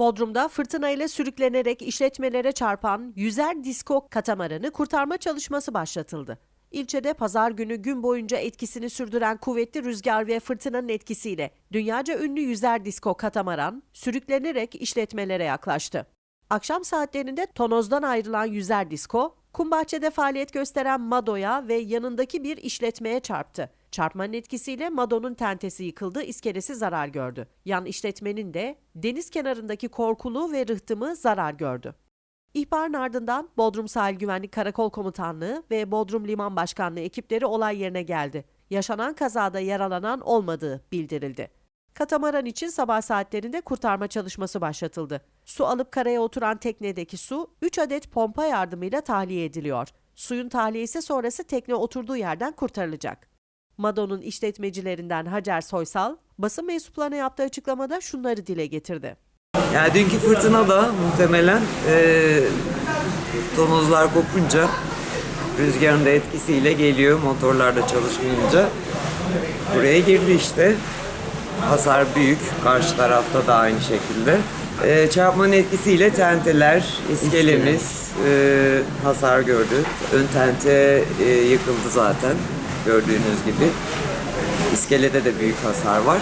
Bodrum'da fırtına ile sürüklenerek işletmelere çarpan yüzer disko katamaranı kurtarma çalışması başlatıldı. İlçede pazar günü gün boyunca etkisini sürdüren kuvvetli rüzgar ve fırtınanın etkisiyle dünyaca ünlü yüzer disko katamaran sürüklenerek işletmelere yaklaştı. Akşam saatlerinde tonozdan ayrılan yüzer disko, Kumbahçe'de faaliyet gösteren Mado'ya ve yanındaki bir işletmeye çarptı. Çarpmanın etkisiyle Mado'nun tentesi yıkıldı, iskelesi zarar gördü. Yan işletmenin de deniz kenarındaki korkulu ve rıhtımı zarar gördü. İhbarın ardından Bodrum Sahil Güvenlik Karakol Komutanlığı ve Bodrum Liman Başkanlığı ekipleri olay yerine geldi. Yaşanan kazada yaralanan olmadığı bildirildi. Katamaran için sabah saatlerinde kurtarma çalışması başlatıldı. Su alıp karaya oturan teknedeki su 3 adet pompa yardımıyla tahliye ediliyor. Suyun tahliyesi sonrası tekne oturduğu yerden kurtarılacak. Mado'nun işletmecilerinden Hacer Soysal, basın mensuplarına yaptığı açıklamada şunları dile getirdi. Yani dünkü fırtına da muhtemelen eee tonozlar kopunca rüzgarın da etkisiyle geliyor motorlar da çalışmayınca buraya girdi işte. Hasar büyük. Karşı tarafta da aynı şekilde. Eee çarpmanın etkisiyle tenteler, iskelemiz eee, hasar gördü. Ön tente eee, yıkıldı zaten gördüğünüz gibi. İskelede de büyük hasar var.